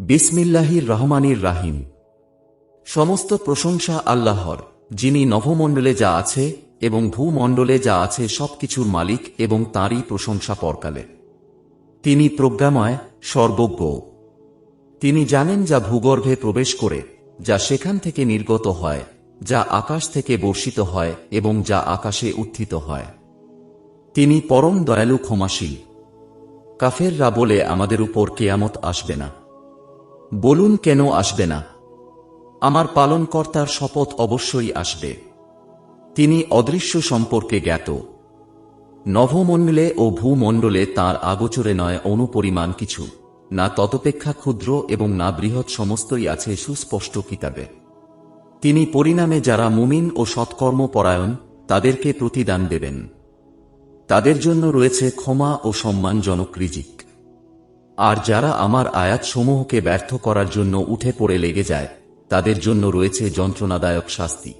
বিসমিল্লাহির রহমানির রাহিম। সমস্ত প্রশংসা আল্লাহর, যিনি নভমণ্ডলে যা আছে এবং ভূমণ্ডলে যা আছে সবকিছুর মালিক এবং তাঁরই প্রশংসা পরকালে। তিনি প্রজ্ঞাময়, সর্বজ্ঞ। তিনি জানেন যা ভূগর্ভে প্রবেশ করে, যা সেখান থেকে নির্গত হয়, যা আকাশ থেকে বর্ষিত হয় এবং যা আকাশে উত্থিত হয়। তিনি পরম দয়ালু ক্ষমাশীল। কাফেররা বলে, আমাদের উপর কেয়ামত আসবে না। বলুন কেন আসবে না? আমার পালনকর্তার শপথ অবশ্যই আসবে। তিনি অদৃশ্য সম্পর্কে জ্ঞাত। নভমণ্ডলে ও ভূমণ্ডলে তার আগোচরে নয় অনুপরিমাণ কিছু, না ততপেক্ষা ক্ষুদ্র এবং না বৃহৎ সমস্তই আছে সুস্পষ্ট কিতাবে। তিনি পরিণামে যারা মুমিন ও সৎকর্ম পরায়ণ তাদেরকে প্রতিদান দেবেন। তাদের জন্য রয়েছে ক্ষমা ও সম্মানজনক রিজিক। আর যারা আমার আয়াতসমূহকে ব্যর্থ করার জন্য উঠে পড়ে লেগে যায়, তাদের জন্য রয়েছে যন্ত্রণাদায়ক শাস্তি।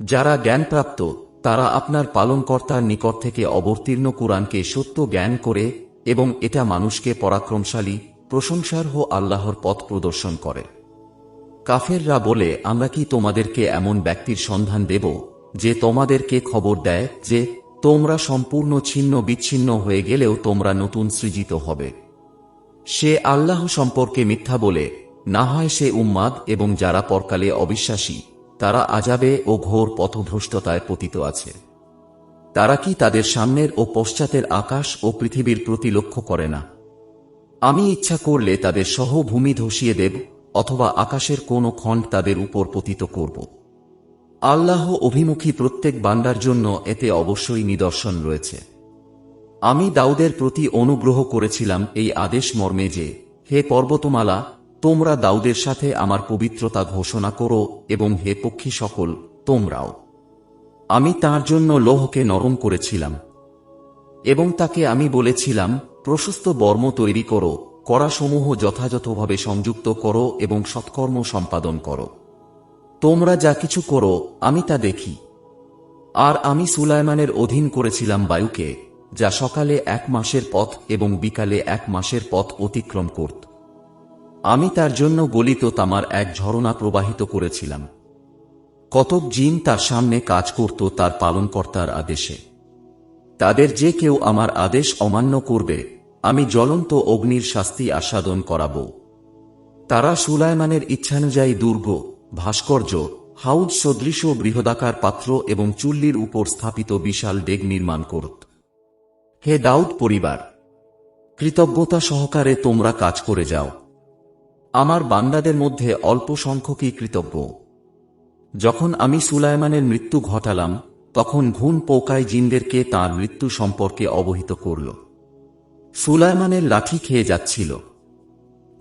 যারা জ্ঞানপ্রাপ্ত, তারা আপনার পালনকর্তার নিকট থেকে অবতীর্ণ কোরআনকে সত্য জ্ঞান করে এবং এটা মানুষকে পরাক্রমশালী, প্রশংসার্হ আল্লাহর পথ প্রদর্শন করে। কাফেররা বলে, আমরা কি তোমাদেরকে এমন ব্যক্তির সন্ধান দেব, যে তোমাদেরকে খবর দেয় যে তোমরা সম্পূর্ণ ছিন্ন বিচ্ছিন্ন হয়ে গেলেও তোমরা নতুন সৃজিত হবে? সে আল্লাহ সম্পর্কে মিথ্যা বলে, না হয় সে উম্মাদ এবং যারা পরকালে অবিশ্বাসী, তারা আজাবে ও ঘোর পথভ্রষ্টতায় পতিত আছে। তারা কি তাদের সামনের ও পশ্চাতের আকাশ ও পৃথিবীর প্রতি লক্ষ্য করে না? আমি ইচ্ছা করলে তাদের সহভূমি ধসিয়ে দেব, অথবা আকাশের কোনো খণ্ড তাদের উপর পতিত করব। আল্লাহ অভিমুখী প্রত্যেক বান্দার জন্য এতে অবশ্যই নিদর্শন রয়েছে। আমি দাউদের প্রতি অনুগ্রহ করেছিলাম এই আদেশ মর্মে যে, হে পর্বতমালা, তোমরা দাউদের সাথে আমার পবিত্রতা ঘোষণা করো এবং হে পক্ষী সকল, তোমরাও। আমি তার জন্য লোহকে নরম করেছিলাম। এবং তাকে আমি বলেছিলাম, প্রশস্ত বর্ম তৈরি করো করাসমূহ যথাযথভাবে সংযুক্ত করো এবং সৎকর্ম সম্পাদন করো। তোমরা যা কিছু করো, আমি তা দেখি। আর আমি সুলাইমানের অধীন করেছিলাম বায়ুকে। যা সকালে এক মাসের পথ এবং বিকালে এক মাসের পথ অতিক্রম করত। আমি তার জন্য গলিত তামার এক ঝরনা প্রবাহিত করেছিলাম। কতক জিন তার সামনে কাজ করত তার পালনকর্তার আদেশে। তাদের যে কেউ আমার আদেশ অমান্য করবে, আমি জ্বলন্ত অগ্নির শাস্তি আস্বাদন করাব। তারা সুলায়মানের ইচ্ছানুযায়ী দুর্গ, ভাস্কর্য, হাউজ সদৃশ বৃহদাকার পাত্র এবং চুল্লির উপর স্থাপিত বিশাল ডেগ নির্মাণ করত। হে দাউদ পরিবার, কৃতজ্ঞতা সহকারে তোমরা কাজ করে যাও। আমার বান্দাদের মধ্যে অল্প সংখ্যকই কৃতজ্ঞ। যখন আমি সুলাইমানের মৃত্যু ঘটালাম, তখন ঘুণ পোকায় জিনদেরকে তার মৃত্যু সম্পর্কে অবহিত করল। সুলাইমানের লাঠি খেয়ে যাচ্ছিল।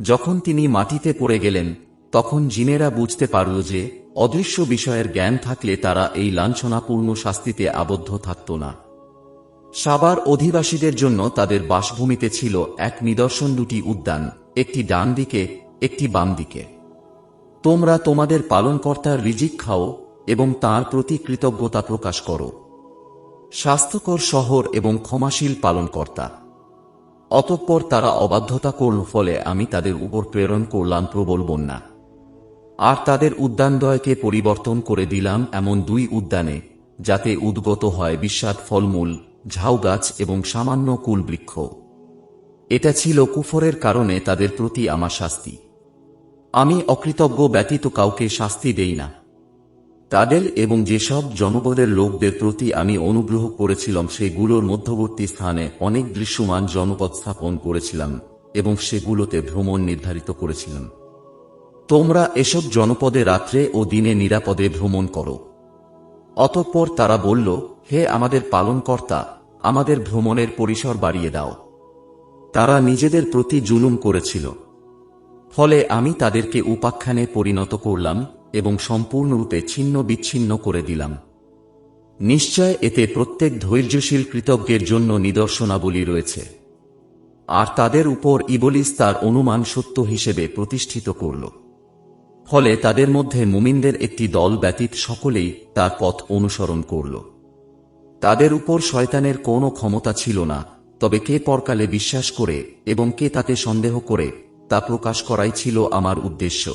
যখন তিনি মাটিতে পড়ে গেলেন, তখন জিনেরা বুঝতে পারল যে, অদৃশ্য বিষয়ের জ্ঞান থাকলে তারা এই লাঞ্ছনাপূর্ণ শাস্তিতে আবদ্ধ থাকত না। সাবার অধিবাসীদের জন্য তাদের বাসভূমিতে ছিল এক নিদর্শন দুটি উদ্যান, একটি ডান দিকে, একটি বাম দিকে। তোমরা তোমাদের পালনকর্তার রিজিক খাও এবং তার প্রতি কৃতজ্ঞতা প্রকাশ করো। স্বাস্থ্যকর শহর এবং ক্ষমাশীল পালনকর্তা। অতঃপর তারা অবাধ্যতা করল, ফলে আমি তাদের উপর প্রেরণ করলাম, প্রবল বন্যা। আর তাদের উদ্যানদয়কে পরিবর্তন করে দিলাম এমন দুই উদ্যানে, যাতে উদ্গত হয় বিস্বাদ ফলমূল ঝাউ গাছ এবং সামান্য কুলবৃক্ষ এটা ছিল কুফরের কারণে তাদের প্রতি আমার শাস্তি। আমি অকৃতজ্ঞ ব্যতীত কাউকে শাস্তি দেই না। তাদের এবং যেসব জনপদের লোকদের প্রতি আমি অনুগ্রহ করেছিলাম, সেগুলোর মধ্যবর্তী স্থানে অনেক দৃশ্যমান জনপদ স্থাপন করেছিলাম এবং সেগুলোতে ভ্রমণ নির্ধারিত করেছিলাম। তোমরা এসব জনপদে রাত্রে ও দিনে নিরাপদে ভ্রমণ করো। অতঃপর তারা বলল হে আমাদের পালনকর্তা, আমাদের ভ্রমণের পরিসর বাড়িয়ে দাও। তারা নিজেদের প্রতি জুলুম করেছিল। ফলে আমি তাদেরকে উপাখ্যানে পরিণত করলাম এবং সম্পূর্ণরূপে ছিন্ন বিচ্ছিন্ন করে দিলাম। নিশ্চয় এতে প্রত্যেক ধৈর্যশীল কৃতজ্ঞের জন্য নিদর্শনাবলী রয়েছে। আর তাদের উপর ইবলিস তার অনুমান সত্য হিসেবে প্রতিষ্ঠিত করল। ফলে তাদের মধ্যে মুমিনদের একটি দল ব্যতীত সকলেই তার পথ অনুসরণ করল। তাদের উপর শয়তানের কোনো ক্ষমতা ছিল না, তবে কে পরকালে বিশ্বাস করে এবং কে তাতে সন্দেহ করে, তা প্রকাশ করাই ছিল আমার উদ্দেশ্য।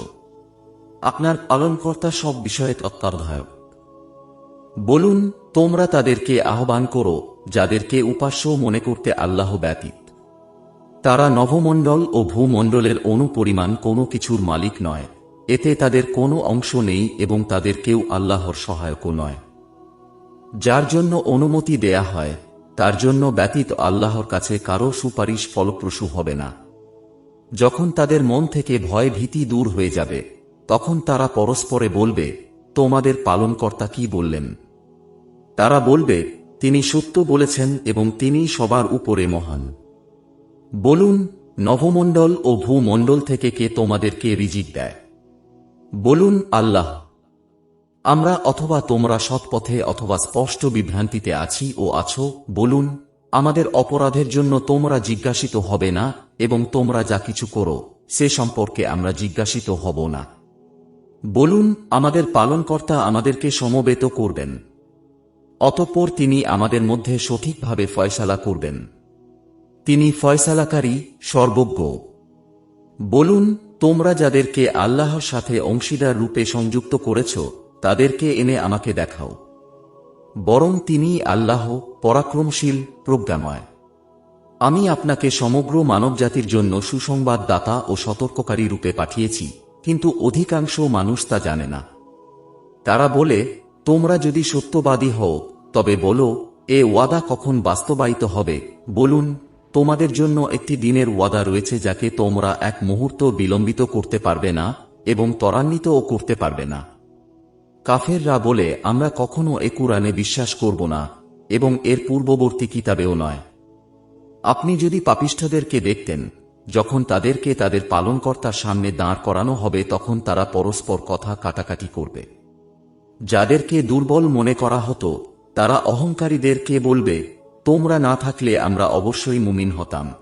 আপনার পালনকর্তা সব বিষয়ে তত্ত্বাবধায়ক। বলুন, তোমরা তাদেরকে আহ্বান করো, যাদেরকে উপাস্য মনে করতে আল্লাহ ব্যতীত। তারা নভমণ্ডল ও ভূমণ্ডলের অনুপরিমাণ কোনো কিছুর মালিক নয়, এতে তাদের কোনো অংশ নেই এবং তাদের কেউ আল্লাহর সহায়কও নয়। যার জন্য অনুমতি দেয়া হয়, তার জন্য ব্যতীত আল্লাহর কাছে কারও সুপারিশ ফলপ্রসূ হবে না। যখন তাদের মন থেকে ভয় ভীতি দূর হয়ে যাবে, তখন তারা পরস্পরে বলবে, তোমাদের পালনকর্তা কি বললেন? তারা বলবে, তিনি সত্য বলেছেন এবং তিনি সবার উপরে মহান। বলুন নভমণ্ডল ও ভূমণ্ডল থেকে কে তোমাদেরকে রিজিক দেয়? বলুন, আল্লাহ আমরা অথবা তোমরা সৎপথে অথবা স্পষ্ট বিভ্রান্তিতে আছি ও আছো, বলুন, আমাদের অপরাধের জন্য তোমরা জিজ্ঞাসিত হবে না এবং তোমরা যা কিছু করো, সে সম্পর্কে আমরা জিজ্ঞাসিত হব না। বলুন, আমাদের পালনকর্তা আমাদেরকে সমবেত করবেন। অতঃপর তিনি আমাদের মধ্যে সঠিকভাবে ফয়সালা করবেন। তিনি ফয়সালাকারী, সর্বজ্ঞ। বলুন, তোমরা যাদেরকে আল্লাহর সাথে অংশীদার রূপে সংযুক্ত করেছ তাদেরকে এনে আমাকে দেখাও। বরং তিনি আল্লাহ পরাক্রমশীল প্রজ্ঞাময়। আমি আপনাকে সমগ্র মানবজাতির জন্য সুসংবাদ দাতা ও সতর্ককারী রূপে পাঠিয়েছি, কিন্তু অধিকাংশ মানুষ তা জানে না। তারা বলে, তোমরা যদি সত্যবাদী হও, তবে বলো, এ ওয়াদা কখন বাস্তবায়িত হবে? বলুন, তোমাদের জন্য একটি দিনের ওয়াদা রয়েছে যাকে তোমরা এক মুহূর্ত বিলম্বিত করতে পারবে না এবং ত্বরান্বিতও করতে পারবে না। কাফেররা বলে, আমরা কখনো এ কুরআনে বিশ্বাস করব না এবং এর পূর্ববর্তী কিতাবেও নয়। আপনি যদি পাপিষ্ঠদেরকে দেখতেন, যখন তাদেরকে তাদের পালনকর্তার সামনে দাঁড় করানো হবে, তখন তারা পরস্পর কথা কাটাকাটি করবে। যাদেরকে দুর্বল মনে করা হতো, তারা অহংকারীদেরকে বলবে, তোমরা না থাকলে আমরা অবশ্যই মুমিন হতাম।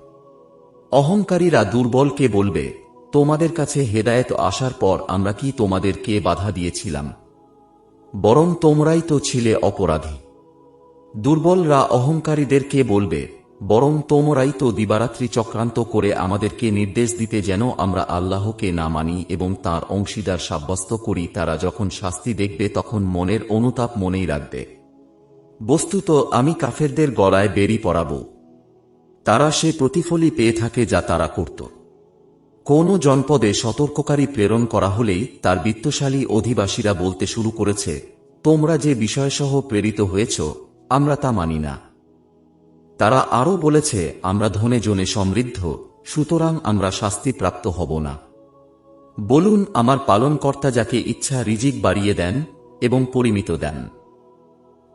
অহংকারীরা দুর্বলকে বলবে, তোমাদের কাছে হেদায়েত আসার পর আমরা কি তোমাদেরকে বাধা দিয়েছিলাম? বরং তোমরাই তো ছিলে অপরাধী। দুর্বলরা অহংকারীদেরকে বলবে, বরং তোমরাই তো দিবারাত্রি চক্রান্ত করে আমাদেরকে নির্দেশ দিতে যেন আমরা আল্লাহকে না মানি এবং তার অংশীদার সাব্যস্ত করি, তারা যখন শাস্তি দেখবে তখন মনের অনুতাপ মনেই রাখবে। বস্তুত আমি কাফেরদের গলায় বেরি পড়াব তারা সে প্রতিফলই পেয়ে থাকে যা তারা করত। কোন জনপদে সতর্ককারী প্রেরণ করা হলেই তার বিত্তশালী অধিবাসীরা বলতে শুরু করেছে, তোমরা যে বিষয়সহ প্রেরিত হয়েছ, আমরা তা মানি না। তারা আরও বলেছে, আমরা ধনে জনে সমৃদ্ধ, সুতরাং আমরা শাস্তিপ্রাপ্ত হব না। বলুন, আমার পালনকর্তা যাকে ইচ্ছা রিজিক বাড়িয়ে দেন এবং পরিমিত দেন।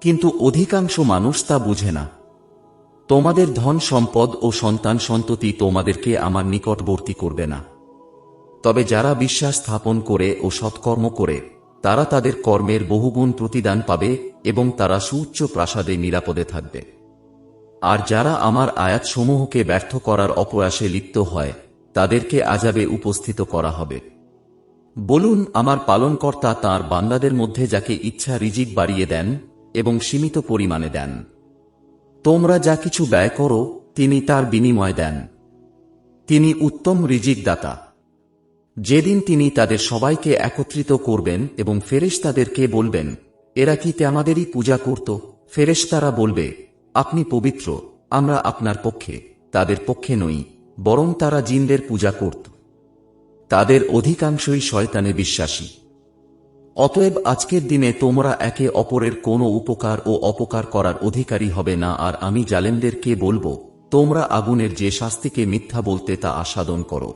কিন্তু অধিকাংশ মানুষ তা বুঝে না। তোমাদের ধন সম্পদ ও সন্তান সন্ততি তোমাদেরকে আমার নিকটবর্তী করবে না। তবে যারা বিশ্বাস স্থাপন করে ও সৎকর্ম করে, তারা তাদের কর্মের বহুগুণ প্রতিদান পাবে এবং তারা সুউচ্চ প্রাসাদে নিরাপদে থাকবে। আর যারা আমার আয়াতসমূহকে ব্যর্থ করার অপ্রয়াসে লিপ্ত হয়, তাদেরকে আজাবে উপস্থিত করা হবে। বলুন, আমার পালনকর্তা তার বান্দাদের মধ্যে যাকে ইচ্ছা রিজিক বাড়িয়ে দেন এবং সীমিত পরিমাণে দেন। তোমরা যা কিছু ব্যয় করো, তিনি তার বিনিময় দেন। তিনি উত্তম রিজিক দাতা যেদিন তিনি তাদের সবাইকে একত্রিত করবেন এবং ফেরেশতাদেরকে বলবেন, এরা কি আমাদেরই পূজা করত? ফেরেশতারা বলবে, আপনি পবিত্র, আমরা আপনার পক্ষে, তাদের পক্ষে নই, বরং তারা জিনদের পূজা করত। তাদের অধিকাংশই শয়তানে বিশ্বাসী। অতএব আজকের দিনে তোমরা একে অপরের কোনো উপকার ও অপকার করার অধিকারী হবে না, আর আমি জালেমদেরকে বলব, তোমরা আগুনের যে শাস্তিকে মিথ্যা বলতে তা আস্বাদন করো।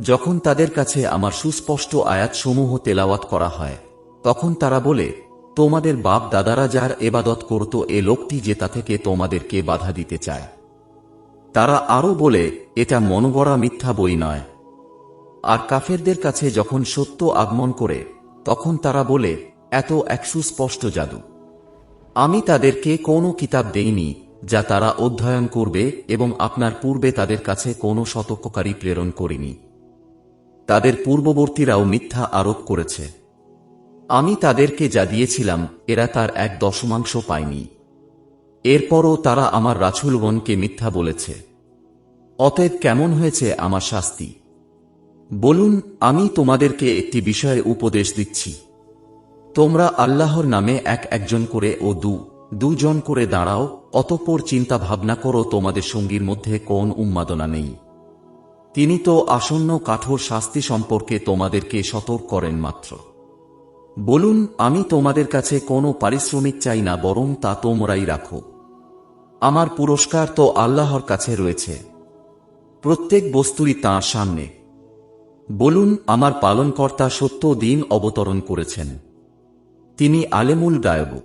যখন তাদের কাছে আমার সুস্পষ্ট আয়াতসমূহ তেলাওয়াত করা হয়, তখন তারা বলে, তোমাদের বাপ দাদারা যার এবাদত করত, এ লোকটি যে তা থেকে তোমাদেরকে বাধা দিতে চায়। তারা আরও বলে, এটা মনগড়া মিথ্যা বই নয়। আর কাফেরদের কাছে যখন সত্য আগমন করে তখন তারা বলে, এত এক সুস্পষ্ট জাদু। আমি তাদেরকে কোনো কিতাব দেইনি, যা তারা অধ্যয়ন করবে এবং আপনার পূর্বে তাদের কাছে কোনো সতর্ককারী প্রেরণ করিনি। তাদের পূর্ববর্তীরাও মিথ্যা আরোপ করেছে। আমি তাদেরকে যা দিয়েছিলাম, এরা তার এক দশমাংশ পায়নি। এরপরও তারা আমার রাছুলগণকে মিথ্যা বলেছে। অতএব কেমন হয়েছে আমার শাস্তি? বলুন, আমি তোমাদেরকে একটি বিষয়ে উপদেশ দিচ্ছি। তোমরা আল্লাহর নামে এক একজন করে ও দু, দুজন করে দাঁড়াও, অতপর চিন্তা ভাবনা করো তোমাদের সঙ্গীর মধ্যে কোন উন্মাদনা নেই। তিনি তো আসন্ন কাঠোর শাস্তি সম্পর্কে তোমাদেরকে সতর্ক করেন মাত্র। বলুন, আমি তোমাদের কাছে কোনো পারিশ্রমিক চাই না, বরং তা তোমরাই রাখো। আমার পুরস্কার তো আল্লাহর কাছে রয়েছে। প্রত্যেক বস্তুই তাঁর সামনে। বলুন, আমার পালনকর্তা সত্য দিন অবতরণ করেছেন। তিনি আলেমুল গায়ব।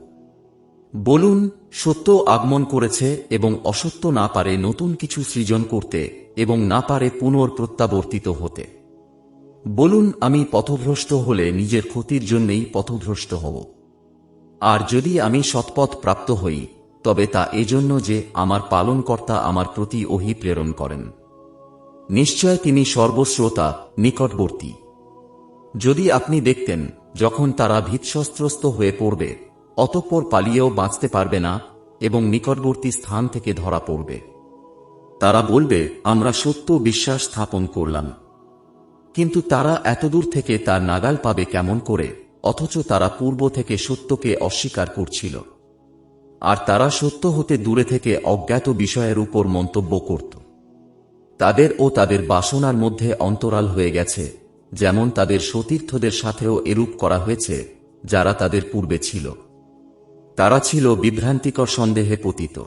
বলুন, সত্য আগমন করেছে এবং অসত্য না পারে নতুন কিছু সৃজন করতে এবং না পারে পুনর্প্রত্যাবর্তিত হতে। বলুন, আমি পথভ্রষ্ট হলে নিজের ক্ষতির জন্যেই পথভ্রষ্ট হব। আর যদি আমি সৎপথ প্রাপ্ত হই, তবে তা এজন্য যে আমার পালনকর্তা আমার প্রতি ওহি প্রেরণ করেন। নিশ্চয় তিনি সর্বশ্রোতা, নিকটবর্তী। যদি আপনি দেখতেন, যখন তারা ভীতশস্ত্রস্ত হয়ে পড়বে, অতঃপর পালিয়েও বাঁচতে পারবে না এবং নিকটবর্তী স্থান থেকে ধরা পড়বে। তারা বলবে, আমরা সত্য বিশ্বাস স্থাপন করলাম। কিন্তু তারা এতদূর থেকে তার নাগাল পাবে কেমন করে? অথচ তারা পূর্ব থেকে সত্যকে অস্বীকার করছিল। আর তারা সত্য হতে দূরে থেকে অজ্ঞাত বিষয়ের উপর মন্তব্য করত। তাদের ও তাদের বাসনার মধ্যে অন্তরাল হয়ে গেছে, যেমন তাদের সতীর্থদের সাথেও এরূপ করা হয়েছে, যারা তাদের পূর্বে ছিল। তারা ছিল বিভ্রান্তিকর সন্দেহে পতিত।